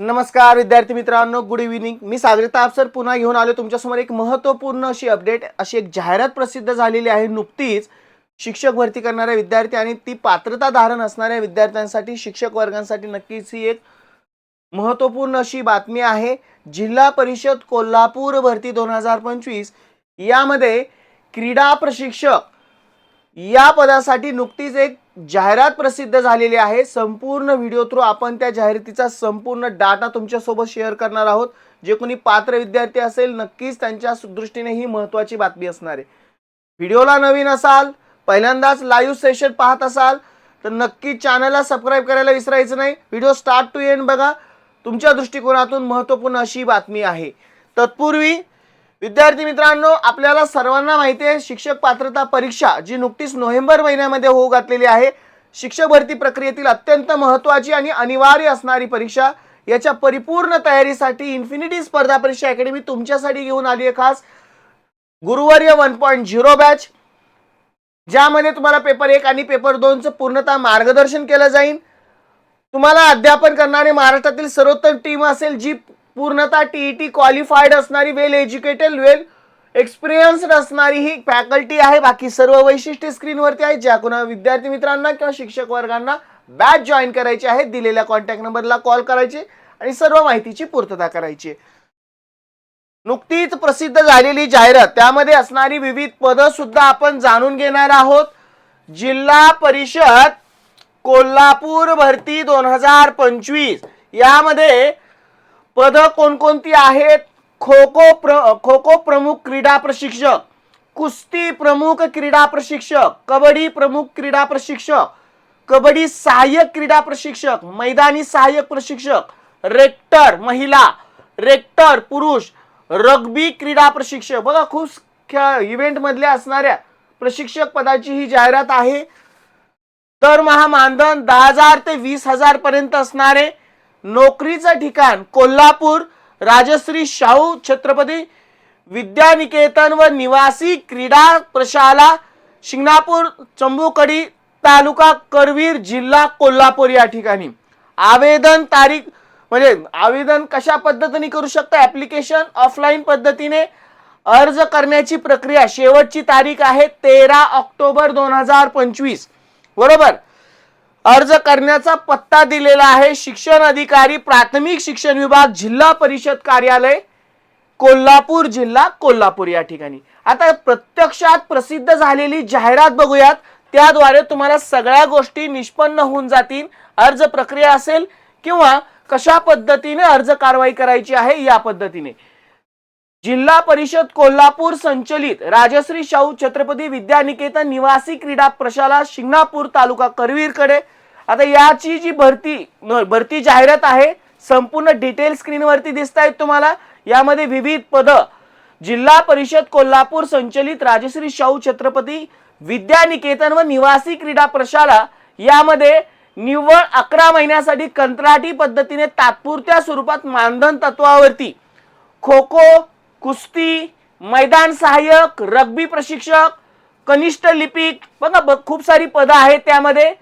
नमस्कार विद्यार्थी मित्रांनो गुड इव्हिनिंग मी सागरिता आपसर पुन्हा घेऊन आलो. तुमच्यासमोर एक महत्त्वपूर्ण अशी अपडेट अशी एक जाहिरात प्रसिद्ध झालेली आहे. नुकतीच शिक्षक भरती करणाऱ्या विद्यार्थी आणि ती पात्रता धारण असणाऱ्या विद्यार्थ्यांसाठी शिक्षक वर्गांसाठी नक्कीच ही एक महत्त्वपूर्ण अशी बातमी आहे. जिल्हा परिषद कोल्हापूर भरती दोन हजार पंचवीस यामध्ये क्रीडा प्रशिक्षक या पदासाठी नुकतीच एक जाहिरात प्रसिद्ध झालेली आहे. संपूर्ण व्हिडिओ थ्रू आपण त्या जाहिरातीचा संपूर्ण डाटा तुमच्यासोबत शेअर करणार आहोत. जे कोणी पात्र विद्यार्थी असेल नक्कीच त्यांच्या दृष्टीने ही महत्त्वाची बातमी असणार आहे. व्हिडिओला नवीन असाल पहिल्यांदाच लाईव्ह सेशन पाहत असाल तर नक्की चॅनलला सबस्क्राईब करायला विसरायचं नाही. व्हिडिओ स्टार्ट टू एंड बघा. तुमच्या दृष्टिकोनातून महत्त्वपूर्ण अशी बातमी आहे. तत्पूर्वी विद्यार्थी मित्रांनो आपल्याला सर्वांना माहिती आहे शिक्षक पात्रता परीक्षा जी नुकतीच नोव्हेंबर महिन्यामध्ये होऊ घातलेली आहे शिक्षक भरती प्रक्रियेतील अत्यंत महत्त्वाची आणि अनिवार्य असणारी परीक्षा. याच्या परिपूर्ण तयारीसाठी इन्फिनिटी स्पर्धा परीक्षा अकॅडमी तुमच्यासाठी घेऊन आली आहे खास. गुरुवर्य वन पॉईंट झिरो बॅच ज्यामध्ये तुम्हाला पेपर एक आणि पेपर दोनचं पूर्णतः मार्गदर्शन केलं जाईल. तुम्हाला अध्यापन करणारे महाराष्ट्रातील सर्वोत्तम टीम असेल जी पूर्णतः टीईटी क्वालिफाईड असणारी वेल एज्युकेटेड वेल एक्सपिरियन्स्ड असणारी ही फॅकल्टी आहे. बाकी सर्व वैशिष्ट्ये स्क्रीनवरती आहेत ज्या कोणा विद्यार्थी मित्रांना किंवा शिक्षक वर्गांना बॅच जॉईन करायची आहे दिलेल्या कॉन्टॅक्ट नंबरला कॉल करायचे आणि सर्व माहितीची पूर्तता करायची नुकतीच प्रसिद्ध झालेली जाहिरात त्यामध्ये असणारी विविध पदं सुद्धा आपण जाणून घेणार आहोत. जिल्हा परिषद कोल्हापूर भरती दोन हजार पंचवीस. यामध्ये पदं कोणकोणती आहेत? खो खो प्र खो खो प्रमुख क्रीडा प्रशिक्षक कुस्ती प्रमुख क्रीडा प्रशिक्षक कबड्डी प्रमुख क्रीडा प्रशिक्षक कबड्डी सहाय्यक क्रीडा प्रशिक्षक मैदानी सहाय्यक प्रशिक्षक रेक्टर महिला रेक्टर पुरुष रग्बी क्रीडा प्रशिक्षक. बघा खूप खेळ इव्हेंटमधल्या असणाऱ्या प्रशिक्षक पदाची ही जाहिरात आहे. दरमहा मानधन दहा हजार ते वीस हजार पर्यंत असणारे नोकरीचं ठिकाण कोल्हापूर राजश्री शाहू छत्रपती विद्यानिकेतन व निवासी क्रीडा प्रशाला शिंगणापूर चंबूकडी तालुका करवीर जिल्हा कोल्हापूर या ठिकाणी. आवेदन तारीख म्हणजे आवेदन कशा पद्धतीने करू शकता? ऍप्लिकेशन ऑफलाईन पद्धतीने अर्ज करण्याची प्रक्रिया शेवटची तारीख आहे तेरा ऑक्टोबर दोन हजार पंचवीस. बरोबर? अर्ज करण्याचा पत्ता दिलेला आहे. शिक्षण अधिकारी प्राथमिक शिक्षण विभाग जिल्हा परिषद कार्यालय कोल्हापूर जिल्हा कोल्हापूर या ठिकाणी. आता प्रत्यक्षात प्रसिद्ध झालेली जाहिरात बघूयात. त्याद्वारे तुम्हाला सगळ्या गोष्टी निष्पन्न होऊन जातील. अर्ज प्रक्रिया असेल किंवा कशा पद्धतीने अर्ज कारवाई करायची आहे या पद्धतीने. जिल्हा परिषद कोल्हापूर संचलित राजश्री शाहू छत्रपती विद्यानिकेतन निवासी क्रीडा प्रशाला शिंगणापूर तालुका करवीरकडे आता याची जी भरती भरती जाहिरात आहे संपूर्ण डिटेल स्क्रीनवरती दिसत आहेत तुम्हाला. यामध्ये विविध पद. जिल्हा परिषद कोल्हापूर संचलित राजश्री शाहू छत्रपती विद्यानिकेतन व निवासी क्रीडा प्रशाला यामध्ये निव्वळ अकरा महिन्यासाठी कंत्राटी पद्धतीने तात्पुरत्या स्वरूपात मानधन तत्वावरती खो खो कुस्ती मैदान सहाय्यक रग्बी प्रशिक्षक कनिष्ठ लिपिक बघा ब- खूप सारी पदं आहेत त्यामध्ये.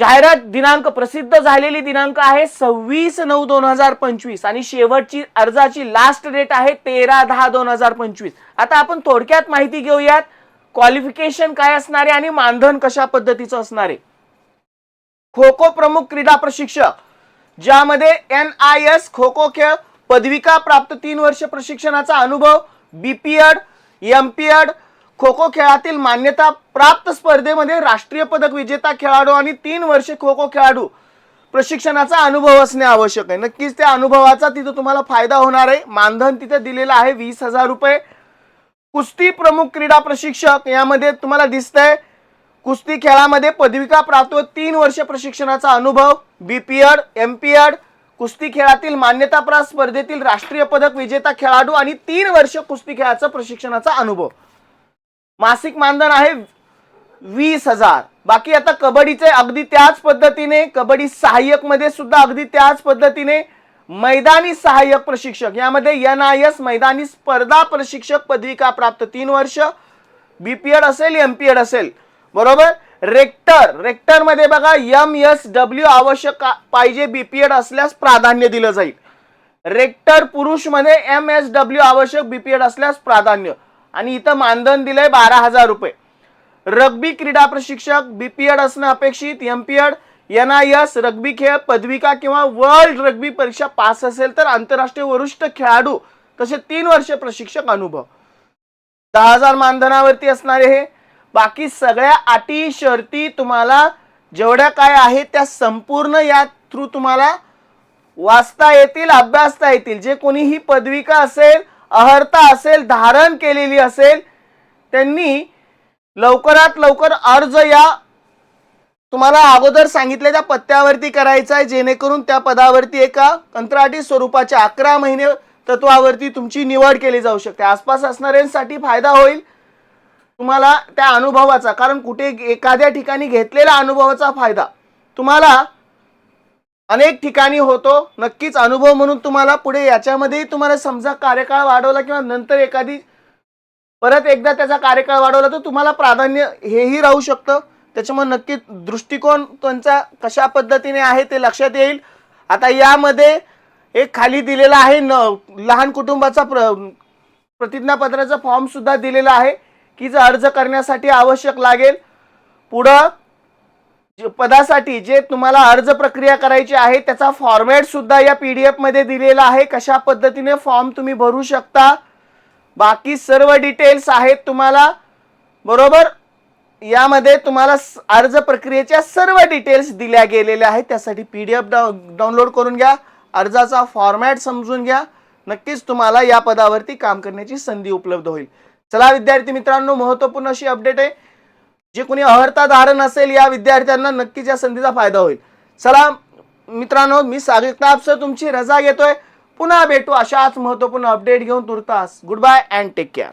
जाहिरात दिनांक प्रसिद्ध झालेली दिनांक आहे सव्वीस नऊ दोन हजार पंचवीस आणि शेवटची अर्जाची लास्ट डेट आहे तेरा दहा दोन हजार पंचवीस. आता आपण थोडक्यात माहिती घेऊयात क्वालिफिकेशन काय असणारे आणि मानधन कशा पद्धतीचं असणारे. खो खो प्रमुख क्रीडा प्रशिक्षक ज्यामध्ये N I S kho kho खेळ पदविका प्राप्त तीन वर्ष प्रशिक्षणाचा अनुभव बीपीएड एमपीएड खो खो खेळातील मान्यता प्राप्त स्पर्धेमध्ये राष्ट्रीय पदक विजेता खेळाडू आणि तीन वर्षे खो खो खेळाडू प्रशिक्षणाचा अनुभव असणे आवश्यक आहे. नक्कीच त्या अनुभवाचा तिथं तुम्हाला फायदा होणार आहे. मानधन तिथं दिलेलं आहे वीस हजार रुपये. कुस्ती प्रमुख क्रीडा प्रशिक्षक यामध्ये तुम्हाला दिसतंय. कुस्ती खेळामध्ये पदविका प्राप्त तीन वर्ष प्रशिक्षणाचा अनुभव बीपीएड एमपीएड कुस्ती खेळातील मान्यताप्राप्त स्पर्धेतील राष्ट्रीय पदक विजेता खेळाडू आणि तीन वर्ष कुस्ती खेळाचा प्रशिक्षणाचा अनुभव. मासिक मानधन आहे वीस हजार. बाकी आता कबड्डीचे अगदी त्याच पद्धतीने कबड्डी सहाय्यकमध्ये सुद्धा अगदी त्याच पद्धतीने मैदानी सहाय्यक प्रशिक्षक यामध्ये एन आय एस मैदानी स्पर्धा प्रशिक्षक पदविका प्राप्त तीन वर्ष बीपीएड असेल एमपीएड असेल. बरोबर? रेक्टर रेक्टरमध्ये बघा एम एस डब्ल्यू आवश्यक पाहिजे बीपीएड असल्यास प्राधान्य दिलं जाईल. रेक्टर पुरुषमध्ये एम एस डब्ल्यू आवश्यक बीपीएड असल्यास प्राधान्य. आणि इथं मानधन दिलंय बारा हजार रुपये. रग्बी क्रीडा प्रशिक्षक बीपीएड असणं अपेक्षित MPEd N I S rugby खेळ पदविका किंवा वर्ल्ड रग्बी परीक्षा पास असेल तर आंतरराष्ट्रीय वरिष्ठ खेळाडू तसे तीन वर्ष प्रशिक्षक अनुभव. दहा हजार मानधनावरती असणारे हे. बाकी सगळ्या अटी शर्ती तुम्हाला जेवढ्या काय आहेत त्या संपूर्ण या थ्रू तुम्हाला वाचता येतील अभ्यासता येतील. जे कोणी ही पदविका असेल अहर्ता असेल धारण केलेली असेल त्यांनी लवकरात लवकर अर्ज या तुम्हाला अगोदर सांगितलेल्या पत्त्यावरती करायचा आहे जेणेकरून त्या पदावरती एका कंत्राटी स्वरूपाच्या अकरा महिने तत्वावरती तुमची निवड केली जाऊ शकते. आसपास असणाऱ्यांसाठी फायदा होईल तुम्हाला त्या अनुभवाचा कारण कुठे एखाद्या ठिकाणी घेतलेल्या अनुभवाचा फायदा. तुम्हाला अनेक ठिकाणी होतो. नक्कीच अनुभव म्हणून तुम्हाला पुढे याच्यामध्येही तुम्हाला समजा कार्यकाळ वाढवला किंवा नंतर एखादी परत एकदा त्याचा कार्यकाळ वाढवला तर तुम्हाला प्राधान्य हेही राहू शकतं. त्याच्यामुळे नक्की दृष्टिकोन त्यांचा कशा पद्धतीने आहे ते लक्षात येईल. आता यामध्ये एक खाली दिलेला आहे न लहान कुटुंबाचा प्र प्रतिज्ञापत्राचा फॉर्मसुद्धा दिलेला आहे की जर अर्ज करण्यासाठी आवश्यक लागेल. पुढं पदासाठी जे तुम्हाला अर्ज प्रक्रिया करायची आहे त्याचा फॉर्मॅट सुद्धा या पी डी एफमध्ये दिलेला आहे. कशा पद्धतीने फॉर्म तुम्ही भरू शकता? बाकी सर्व डिटेल्स आहेत तुम्हाला. बरोबर? यामध्ये तुम्हाला अर्ज प्रक्रियेच्या सर्व डिटेल्स दिल्या गेलेल्या आहेत. त्यासाठी पी डी एफ डाउनलोड करून घ्या. अर्जाचा फॉर्मॅट समजून घ्या. नक्कीच तुम्हाला या पदावरती काम करण्याची संधी उपलब्ध होईल. चला विद्यार्थी मित्रांनो महत्त्वपूर्ण अशी अपडेट आहे. जे कोणी अहर्ता धारण असेल या विद्यार्थ्यांना नक्कीच या संधीचा फायदा होईल. चला मित्रांनो मी सागरिकता तापसर तुमची रजा घेतोय. पुन्हा भेटू अशाच महत्त्वपूर्ण अपडेट घेऊन तुर्तास. Goodbye and take care